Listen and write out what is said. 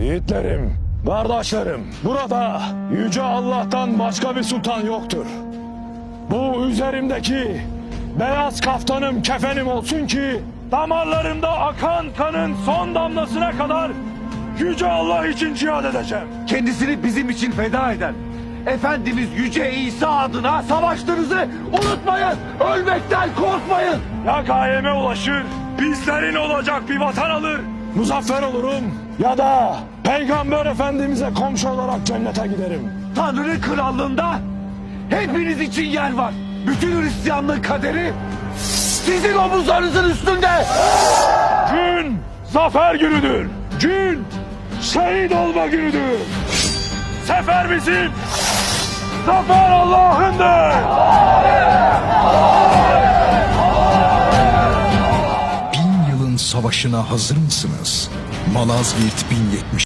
Yiğitlerim, kardeşlerim, burada Yüce Allah'tan başka bir sultan yoktur. Bu üzerimdeki beyaz kaftanım kefenim olsun ki damarlarımda akan kanın son damlasına kadar Yüce Allah için cihad edeceğim. kendisini bizim için feda eden Efendimiz Yüce İsa adına savaştığınızı unutmayın. Ölmekten korkmayın. Ya gayeme ulaşır, bizlerin olacak bir vatan alır. Muzaffer olurum ya da Peygamber Efendimiz'e komşu olarak cennete giderim. Tanrı'nın krallığında hepiniz için yer var. Bütün Hristiyanlığın kaderi sizin omuzlarınızın üstünde. Gün zafer günüdür. Gün şehit olma günüdür. Sefer bizim. Zafer Allah'ındır. Savaşına hazır mısınız? Malazgirt 1070